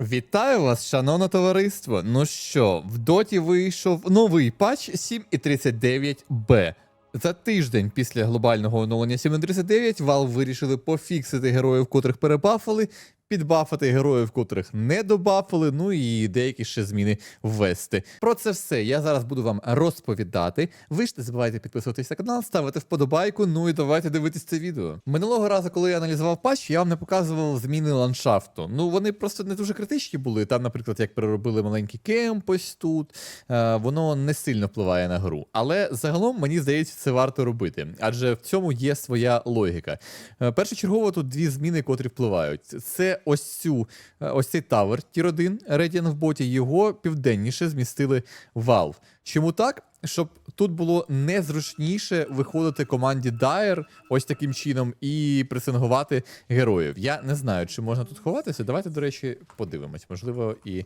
Вітаю вас, шановне товариство. Ну що, в доті вийшов новий патч 7.39b. За тиждень після глобального оновлення 7.39 Valve вирішили пофіксити героїв, котрих перебафали, підбафати героїв, котрих не добафали, ну і деякі ще зміни ввести. Про це все я зараз буду вам розповідати. Ви ж не забувайте підписуватись на канал, ставити вподобайку. Ну і давайте дивитись це відео. Минулого разу, коли я аналізував патч, я вам не показував зміни ландшафту. Ну вони просто не дуже критичні були. Там, наприклад, як переробили маленький кемп ось тут, е, воно не сильно впливає на гру. Але загалом мені здається, це варто робити, адже в цьому є своя логіка. Е, Першочергово тут дві зміни, котрі впливають. Це ось цю, е, ось цей тавер Тір 1 Radiant в боті, його південніше змістили Valve. Чому так? Щоб тут було незручніше виходити команді Dire ось таким чином і пресингувати героїв. Я не знаю, чи можна тут ховатися. Давайте, до речі, подивимось. Можливо, і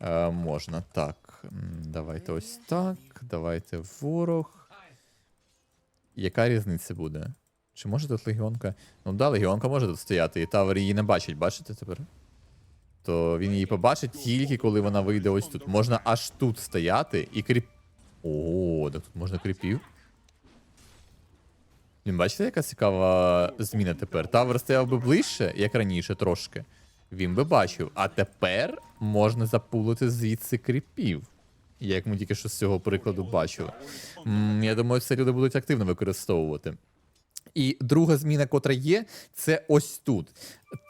е, можна. Так, давайте ось так. Давайте ворог. Яка різниця буде? Чи може тут легіонка? Ну да, легіонка може тут стояти, і тавер її не бачить, бачите тепер? То він її побачить тільки коли вона вийде ось тут. Можна аж тут стояти і кріп. О, так тут можна кріпів. Він бачите, яка цікава зміна тепер? Тавер стояв би ближче, як раніше, трошки. Він би бачив. А тепер можна запулити звідси кріпів. Як ми тільки що з цього прикладу бачили. М, я думаю, це люди будуть активно використовувати. І друга зміна, котра є, це ось тут.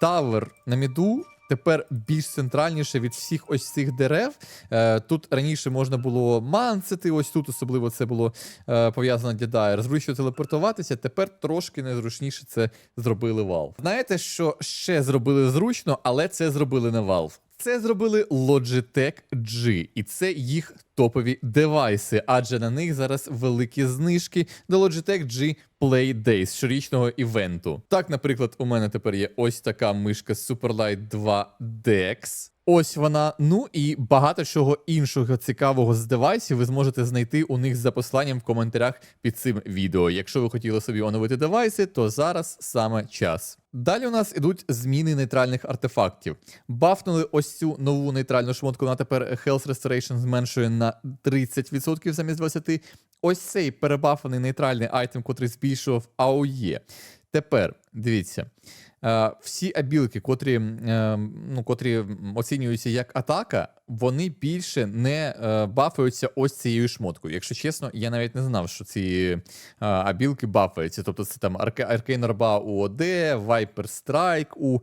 Тавер на міду тепер більш центральніше від всіх ось цих дерев. Е, тут раніше можна було мансити, ось тут особливо це було е, пов'язано Дайер. Зручно телепортуватися. Тепер трошки незручніше це зробили Valve. Знаєте, що ще зробили зручно, але це зробили не Valve. Це зробили Logitech G, і це їх топові девайси, адже на них зараз великі знижки до Logitech G Play Days щорічного івенту. Так, наприклад, у мене тепер є ось така мишка Superlight 2 DeX. Ось вона. Ну і багато чого іншого цікавого з девайсів ви зможете знайти у них за посланням в коментарях під цим відео. Якщо ви хотіли собі оновити девайси, то зараз саме час. Далі у нас ідуть зміни нейтральних артефактів. Бафнули ось цю нову нейтральну шмотку. Вона тепер Health Restoration зменшує на 30% замість 20%. Ось цей перебафаний нейтральний айтем, котрий збільшував АОЄ. Тепер дивіться. Е, всі абілки, котрі, е, ну, котрі оцінюються як атака, вони більше не е, бафаються ось цією шмоткою. Якщо чесно, я навіть не знав, що ці абілки бафаються. Тобто це там Arcane у ОД, Viper Strike у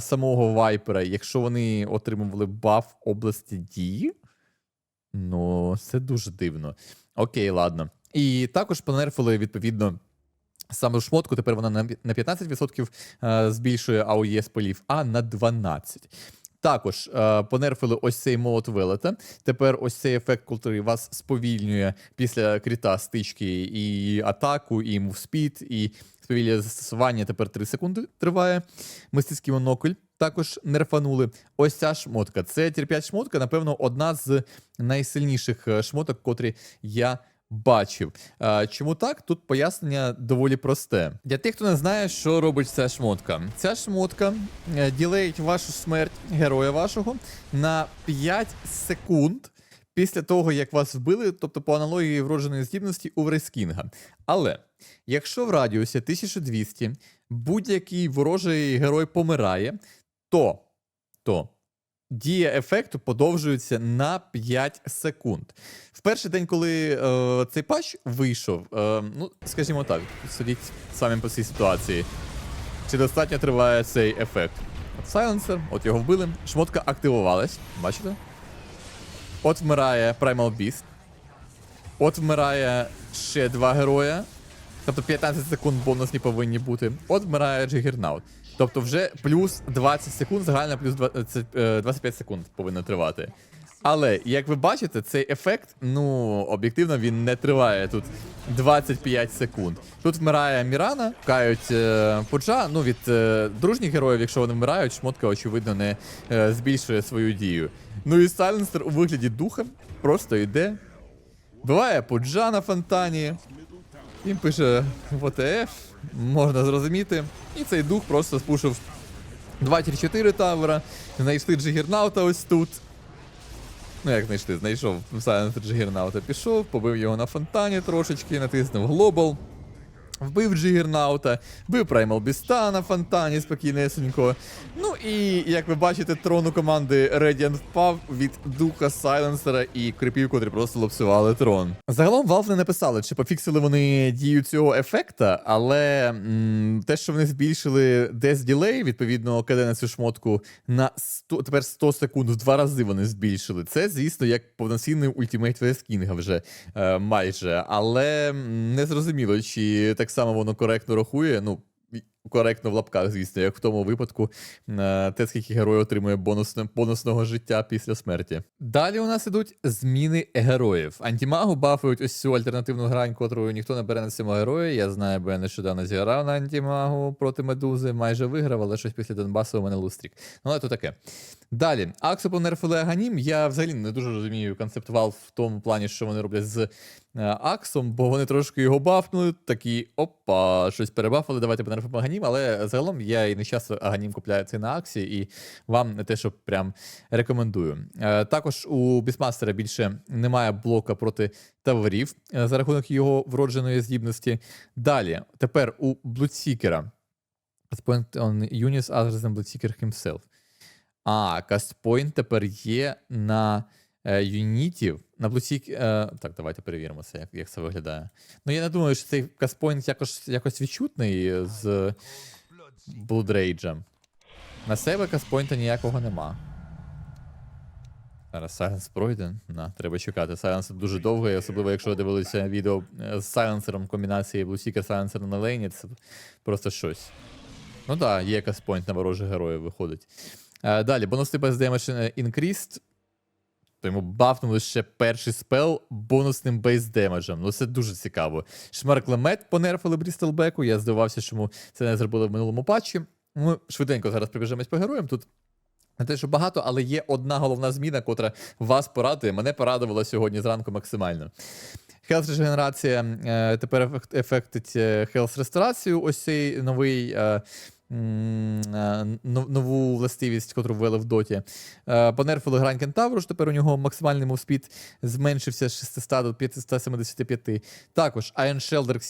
самого Вайпера. Якщо вони отримували баф області дії, ну це дуже дивно. Окей, ладно. І також понерфили відповідно. Саме шмотку тепер вона на 15% е, збільшує АОЄ з а на 12%. Також е, понерфили ось цей молот велета. Тепер ось цей ефект, котрий вас сповільнює після кріта стички і атаку, і мувспід, і сповільне застосування тепер 3 секунди триває. Мистецький монокль також нерфанули. Ось ця шмотка. Це тір 5 шмотка, напевно, одна з найсильніших е, шмоток, котрі я бачив. Чому так? Тут пояснення доволі просте. Для тих, хто не знає, що робить ця шмотка. Ця шмотка е, ділеїть вашу смерть героя вашого на 5 секунд. Після того, як вас вбили, тобто по аналогії вродженої здібності у Врескінга. Але якщо в радіусі 1200 будь-який ворожий герой помирає, то, то дія ефекту подовжується на 5 секунд. В перший день, коли е, цей патч вийшов, е, ну, скажімо так, судіть самі по цій ситуації. Чи достатньо триває цей ефект? От сайленсер, от його вбили, шмотка активувалась, бачите? От вмирає Primal Beast. От вмирає ще два героя. Тобто 15 секунд бонусні повинні бути. От вмирає Джигернаут. Тобто вже плюс 20 секунд, загально плюс 20, е, 25 секунд повинно тривати. Але, як ви бачите, цей ефект, ну, об'єктивно, він не триває тут 25 секунд. Тут вмирає Мірана, кають е, Пуджа. Ну, від е, дружніх героїв, якщо вони вмирають, шмотка, очевидно, не е, збільшує свою дію. Ну і Сайленстер у вигляді духа просто йде. Буває Пуджа на фонтані. Він пише ВТФ, можна зрозуміти. І цей дух просто спушив 2-4 тавера. Знайшли Джигернаута ось тут. Ну, як знайшли, знайшов Сайленсер Джигернаута, пішов, побив його на фонтані трошечки, натиснув глобал. Вбив Джигернаута, вбив Праймал Біста на фонтані спокійнесенько. Ну і як ви бачите, трон у команди Radiant впав від духа Сайленсера і крипів, котрі просто лупсували трон. Загалом Valve не написали, чи пофіксили вони дію цього ефекта, але м, те, що вони збільшили Death Delay, відповідно, КД на цю шмотку на 100, тепер 100 секунд, в два рази вони збільшили. Це, звісно, як повноцінний ультимейт Вес Кінга вже е, майже. Але м, не зрозуміло, чи так само воно коректно рахує. Ну, коректно в лапках, звісно, як в тому випадку, е, те, скільки герой отримує бонусне, бонусного життя після смерті. Далі у нас ідуть зміни героїв. Антімагу бафують ось цю альтернативну грань, котрою ніхто не бере на цьому герої. Я знаю, бо я нещодавно зіграв на антімагу проти медузи, майже виграв, але щось після Донбасу у мене лустрік. Ну, але то таке. Далі, Аксу понерфили Аганім. Я взагалі не дуже розумію концепт Valve в тому плані, що вони роблять з Аксом, бо вони трошки його бафнули, такі опа, щось перебафали, давайте понерфимо Аганім. Але загалом я і не часто Аганім купляю це на Аксі, і вам не те, що прям рекомендую. Е, Також у Бісмастера більше немає блока проти таверів е, за рахунок його вродженої здібності. Далі, тепер у Блудсікера. Point on Unis other than Bloodseeker himself. А, кастпойнт тепер є на е, юнітів. На Bluesec... Е, так, давайте перевіримо це, як, як це виглядає. Ну, я не думаю, що цей кастпойнт якось, якось відчутний з Блудрейджем. На себе кастпойнта ніякого нема. Зараз Сайленс пройде. На, треба чекати. Сайленс дуже довго, і особливо, якщо дивилися відео е, з сайленсером комбінації Bluesеeker сайленсера на лейні, це просто щось. Ну так, да, є каспойнт на ворожих героїв виходить. Е, далі, бонусний без damage increased. То йому бафнули ще перший спел бонусним бейс демеджем. Ну це дуже цікаво. Шмарклемет понерфили Брістелбеку. Я здивався, чому це не зробили в минулому патчі. Ми швиденько зараз пробіжемось по героям. Тут не те, що багато, але є одна головна зміна, котра вас порадує. Мене порадувала сьогодні зранку максимально. Health регенерація е, тепер ефект- ефектить е, Health ресторацію. Ось цей новий. Е, Нову властивість, яку ввели в доті. Е, Понерфили грань Кентавру, що тепер у нього максимальний мовспід зменшився з 600 до 575. Також Iron Shell Dark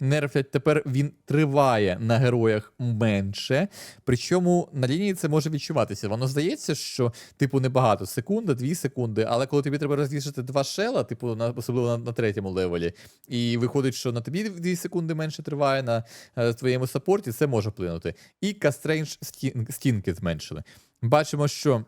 нерфлять. Тепер він триває на героях менше. Причому на лінії це може відчуватися. Воно здається, що типу небагато секунда, дві секунди, але коли тобі треба розвішати два шела, типу на особливо на, на третьому левелі, і виходить, що на тобі дві секунди менше триває на е, твоєму саппорті, це може вплинути. І Кастрейндж стінки зменшили. Бачимо, що.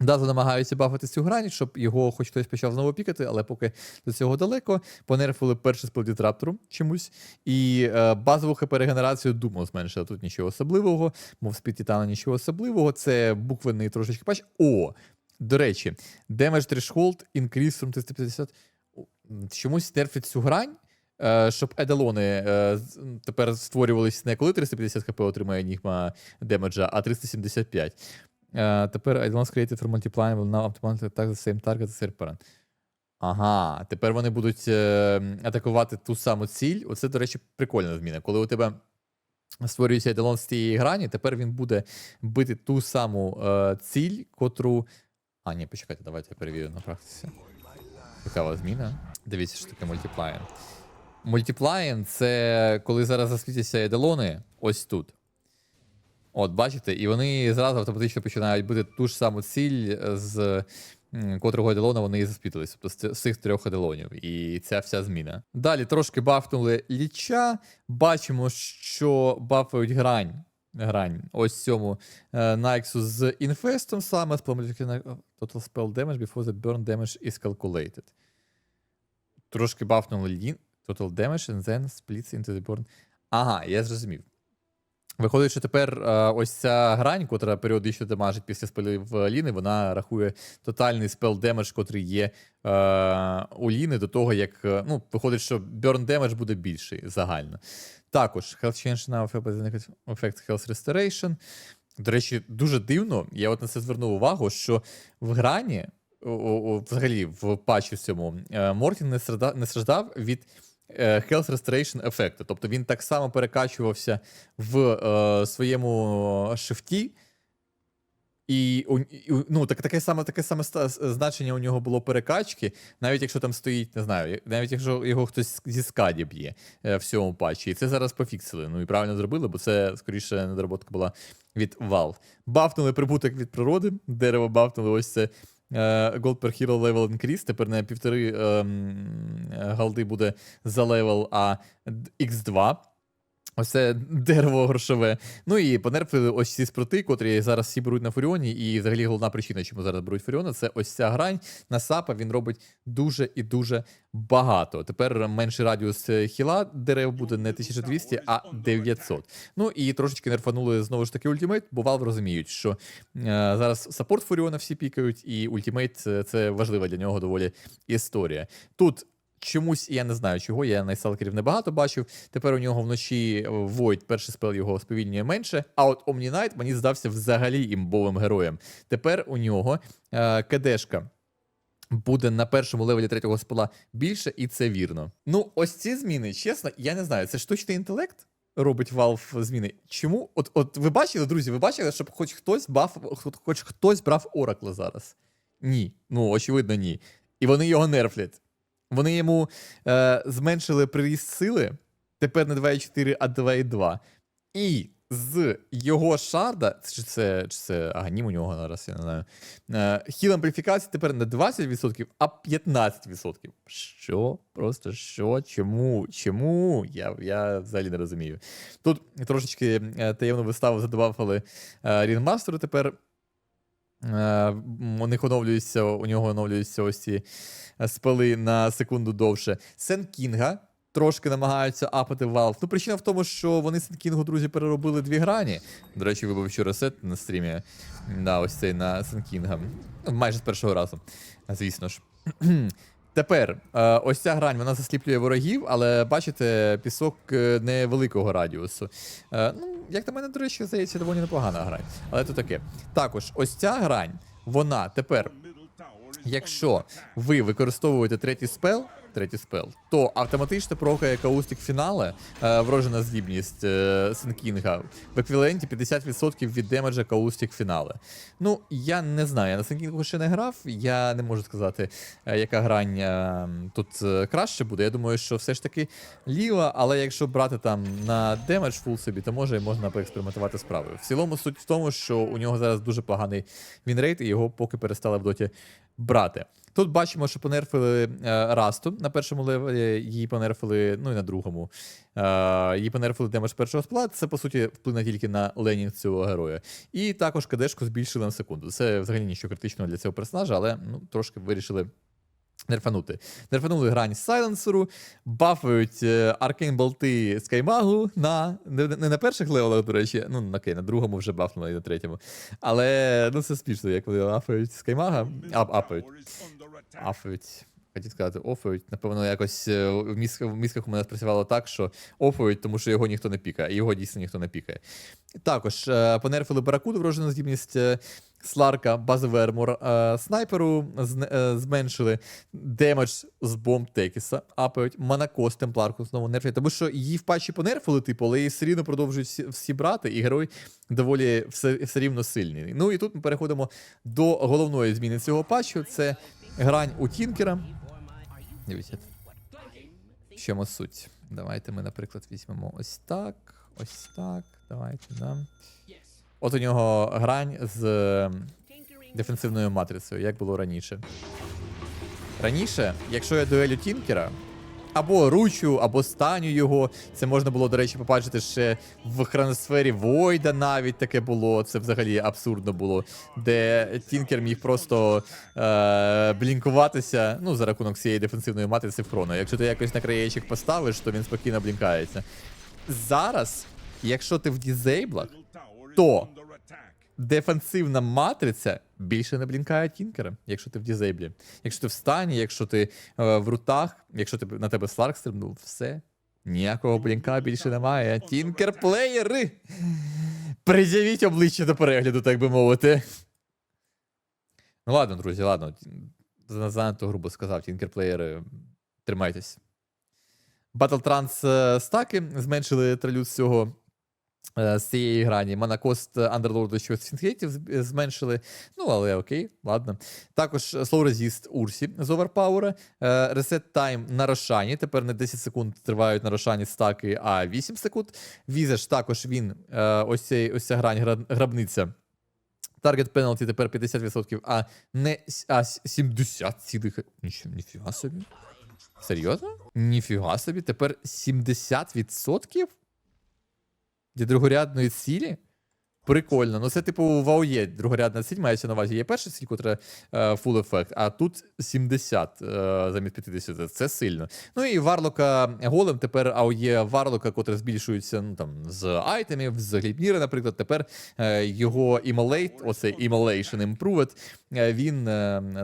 Дазу намагаються бафати цю грань, щоб його хоч хтось почав знову пікати, але поки до цього далеко. Понерфили перший спел Дітраптору чомусь. І е, базову хп регенерацію думав зменшили. Тут нічого особливого, мов з Титана нічого особливого. Це буквенний трошечки патч. О! До речі, Damage Threshold Increase from 350. Чомусь нерфять цю грань. е, Щоб едалони е, тепер створювались не коли 350 хп отримає Enigma демеджа, а 375. Е, тепер Advanced Created for Multiplying will now automatically attack the same target as Serpent. Ага, тепер вони будуть е, атакувати ту саму ціль. Оце, до речі, прикольна зміна. Коли у тебе створюється едалон з цієї грані, тепер він буде бити ту саму е, ціль, котру. А, ні, почекайте, давайте я перевірю на практиці. Цікава зміна. Дивіться, що таке мультиплаєн. Мультиплаєн це коли зараз засвітяться едалони ось тут. От, бачите, і вони зразу автоматично починають бити ту ж саму ціль, е, з котрого еделона вони і заспітились, тобто з цих трьох еделонів. І ця вся зміна. Далі трошки бафнули ліча. Бачимо, що бафають грань. Грань. Ось цьому е, Найксу з інфестом саме з Total spell damage before the burn damage is calculated. Трошки бафнули. Total damage and then splits into the burn. Ага, я зрозумів. Виходить, що тепер е, ось ця грань, котра періодично дамажить після спелів Ліни, вона рахує тотальний спел демедж, котрий є е, у Ліни до того, як. е, Ну, виходить, що burn damage буде більший загально. Також Health Change now effect- Health Restoration. До речі, дуже дивно, я от на це звернув увагу, що в грані, о, о, взагалі, в патчі цьому, е, Мортін не страждав, від е, Health Restoration ефекту. Тобто він так само перекачувався в е, своєму шифті І, ну, так, таке саме, таке саме значення у нього було перекачки, навіть якщо там стоїть, не знаю, навіть якщо його хтось зі скаді б'є е, в цьому патчі. І це зараз пофіксили. Ну і правильно зробили, бо це скоріше недоработка була від Valve. Бафнули прибуток від природи, дерево бафнули ось це. Е, Gold per Hero level increase, тепер не півтори ем, голди буде за левел, а X2. Ось це дерево грошове. Ну і понерфили ось ці спроти, котрі зараз всі беруть на Фуріоні. І взагалі головна причина, чому зараз беруть Фуріона, це ось ця грань на сапа. Він робить дуже і дуже багато. Тепер менший радіус е, хіла дерев буде не 1200, а 900. Ну і трошечки нерфанули знову ж таки ультимейт, бо Valve розуміють, що е, зараз саппорт Фуріона всі пікають, і ультимейт це, це важлива для нього доволі історія. Тут. Чомусь я не знаю чого, я найсталкерів небагато бачив. Тепер у нього вночі е, Void, перший спел його сповільнює менше. А от Omni Knight мені здався взагалі імбовим героєм. Тепер у нього е, КДшка буде на першому левелі третього спела більше, і це вірно. Ну, ось ці зміни, чесно, я не знаю, це штучний інтелект. Робить Valve зміни. Чому? От, от ви бачили, друзі, ви бачили, щоб хоч хтось баф, хоч хтось брав Оракла зараз? Ні. Ну, очевидно, ні. І вони його нерфлять. Вони йому е, зменшили приріст сили, тепер не 2,4, а 2,2. І з його шарда, чи це, чи це аганім у нього зараз, я не знаю. Е, хіл ампліфікації тепер не 20%, а 15%. Що? Просто що? Чому? Чому? Я, я взагалі не розумію. Тут трошечки е, таємну виставу задобавили е, Рінмастеру тепер. Е, у них оновлюються, у нього оновлюються ось ці е, спали на секунду довше. Сен Кінга трошки намагаються апати Valve. Ну, причина в тому, що вони Сен Кінгу, друзі, переробили дві грані. До речі, вибив вчора сет на стрімі. Да, ось цей на Сен Кінга. Майже з першого разу, звісно ж. Тепер, е, ось ця грань вона засліплює ворогів, але бачите, пісок е, невеликого радіусу. Е, Ну, як на мене, до речі, здається, доволі непогана грань. Але то таке. Також, ось ця грань, вона тепер, якщо ви використовуєте третій спел, третій спел, то автоматично прохає каустик фінале, е, врожена здібність е, Сенкінга в еквіваленті 50% від демеджа каустик фінале. Ну, я не знаю, я на Сенкінгу ще не грав, я не можу сказати, е, яка грань тут краще буде. Я думаю, що все ж таки ліва, але якщо брати там на демедж фул собі, то може можна поекспериментувати з правою. В цілому суть в тому, що у нього зараз дуже поганий вінрейт, і його поки перестали в доті брати. Тут бачимо, що понерфили е, Расту на першому левелі, її понерфили, ну і на другому. Е, її понерфили демедж першого сплат. Це, по суті, вплине тільки на ленінг цього героя. І також кадешку збільшили на секунду. Це взагалі нічого критичного для цього персонажа, але ну, трошки вирішили. Нерфанути. Нерфанули грань сайленсеру, бафають е, аркейн болти Скаймагу на не, не на перших левелах, до речі, ну окей, на другому вже бафнули і на третьому. Але ну це спішно, як вони афають Скаймага, ап, апають. Афають. Хотів сказати, офають. Напевно, якось е, в мізках, в мізках у мене спрацювало так, що офають, тому що його ніхто не пікає, його дійсно ніхто не пікає. Також е, понерфили Баракуду, врожену здібність е, Сларка, базовий армор снайперу зменшили. Демедж з бомб Текіса апають. Манакос темпларку знову нерфлять. Тому що її в патчі понерфили, типу, але її все рівно продовжують всі, всі брати, і герой доволі все, все рівно сильний. Ну і тут ми переходимо до головної зміни цього патчу. Це грань у Тінкера. Дивіться. В чому суть? Давайте ми, наприклад, візьмемо ось так, ось так. Давайте, да. От у нього грань з е, дефенсивною матрицею, як було раніше. Раніше, якщо я дуелю Тінкера, або ручу, або станю його. Це можна було, до речі, побачити ще в хроносфері Войда навіть таке було. Це взагалі абсурдно було. Де Тінкер міг просто е- блінкуватися ну, за рахунок цієї дефенсивної матриці в хроно. Якщо ти якось на краєчок поставиш, то він спокійно блінкається. Зараз, якщо ти в дізейблах, то дефенсивна матриця більше не блінкає Тінкера, якщо ти в дізейблі. Якщо ти в стані, якщо ти е, в рутах, якщо ти, на тебе Сларк стрибнув, все. Ніякого блінка більше немає. Тінкер плеєри! Пред'явіть обличчя до перегляду, так би мовити. Ну ладно, друзі, ладно. Занадто грубо сказав, тінкерплеєри. Тримайтесь. Battle Trans е, стаки зменшили тралют з цього з цієї грані. Манакост Underlord що сінхейтів з- зменшили. Ну, але окей, ладно. Також е, Slow Resist Урсі з. Е, Reset Time на Рошані. Тепер не 10 секунд тривають на Рошані стаки, а 8 секунд. Візаж також він, е, ось, цей, ось ця грань, грабниця. Таргет пеналті тепер 50%, а не а 70 цілих. Ніфіга собі. Серйозно? Ніфіга собі, тепер 70% для другорядної цілі? Прикольно. Ну це типу в АОЄ другорядна ціль мається на увазі. Є перша ціль, котра е, full ефект, а тут 70 е, замість 50. Це сильно. Ну і Варлока голем тепер АОЄ Варлока, котре збільшується ну, там, з айтемів, з глібніри, наприклад, тепер е, його імолейт, оцей Immolation Improved, він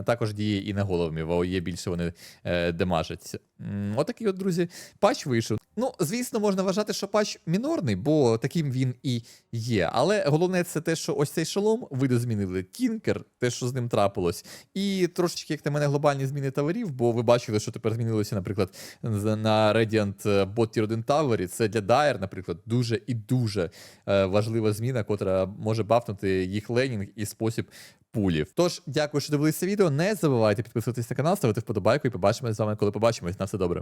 також діє і на голові. В АОЄ більше вони демажаться. Отакий от, друзі, патч вийшов. Ну, звісно, можна вважати, що патч мінорний, бо таким він і є. Але головне це те, що ось цей шолом видозмінили. Кінкер, те, що з ним трапилось, і трошечки, як на мене, глобальні зміни таверів, бо ви бачили, що тепер змінилося, наприклад, на Radiant е, Bot Tier 1 Tower. Це для Dire, наприклад, дуже і дуже е, важлива зміна, котра може бафнути їх ленінг і спосіб пулів. Тож, дякую, що дивилися відео. Не забувайте підписуватись на канал, ставити вподобайку і побачимось з вами, коли побачимось. На все добре.